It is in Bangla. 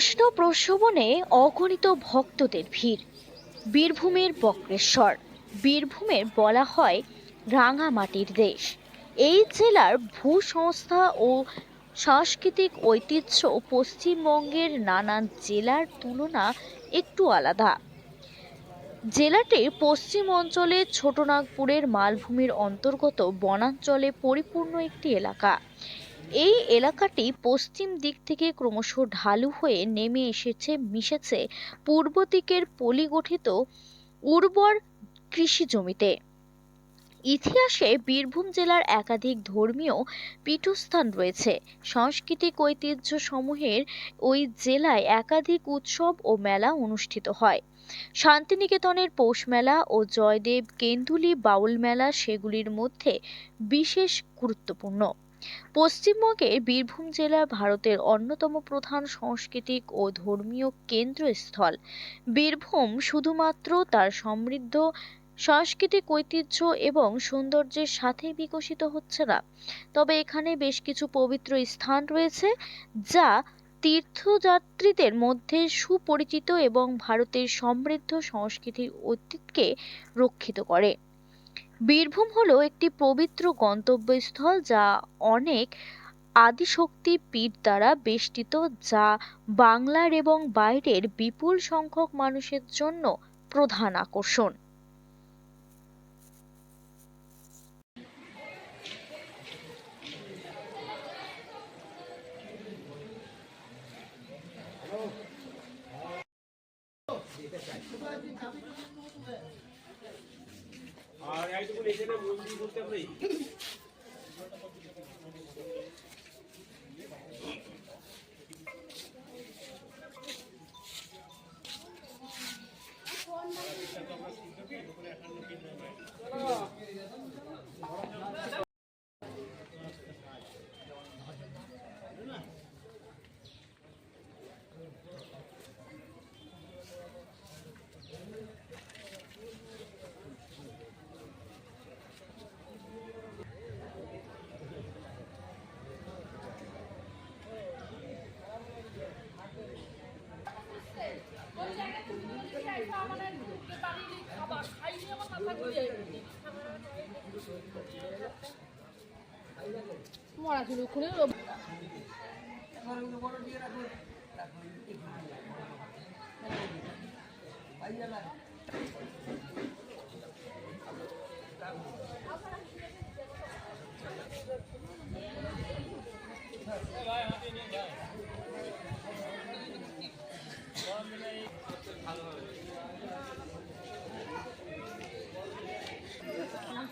উষ্ণ প্রসবনে অগণিত ভক্তদের ভিড়। বীরভূমের বক্রেশ্বর, বীরভূমের বলা হয় রাঙামাটির দেশ। এই জেলার ভূসংস্থা ও সাংস্কৃতিক ঐতিহ্য পশ্চিমবঙ্গের নানান জেলার তুলনা একটু আলাদা। জেলাটির পশ্চিম অঞ্চলে ছোটনাগপুরের মালভূমির অন্তর্গত বনাঞ্চলে পরিপূর্ণ একটি এলাকা। এই এলাকাটি পশ্চিম দিক থেকে ক্রমশ ঢালু হয়ে নেমে এসেছে, মিশেছে পূর্ব দিকের পলিগঠিত উর্বর কৃষি জমিতে। ইতিহাসে বীরভূম জেলার একাধিক ধর্মীয় পীঠস্থান রয়েছে। সাংস্কৃতিক ঐতিহ্য সমূহের ওই জেলায় একাধিক উৎসব ও মেলা অনুষ্ঠিত হয়। শান্তিনিকেতনের পৌষ মেলা ও জয়দেব, কেন্দুলি বাউল মেলা সেগুলির মধ্যে বিশেষ গুরুত্বপূর্ণ। পশ্চিমবঙ্গের বীরভূম জেলা ভারতের অন্যতম প্রধান সাংস্কৃতিক ও ধর্মীয় কেন্দ্রস্থল। বীরভূম শুধুমাত্র তার সমৃদ্ধ সাংস্কৃতিক ঐতিহ্য এবং সৌন্দর্যের সাথে বিকশিত হচ্ছে না। তবে এখানে বেশ কিছু পবিত্র স্থান রয়েছে, যা তীর্থযাত্রীদের মধ্যে সুপরিচিত এবং ভারতের সমৃদ্ধ সংস্কৃতির অতীতকে রক্ষিত করে। বীরভূম হলো একটি পবিত্র গন্তব্যস্থল যা অনেক আদিশক্তি পীঠ দ্বারা বেষ্টিত, যা বাংলার এবং বাইরের বিপুল সংখ্যক মানুষের জন্য প্রধান আকর্ষণ। लाईट पण येते ना दोन तीन गोष्ट नाही મોડા સુધી ખુલ્યું Bye.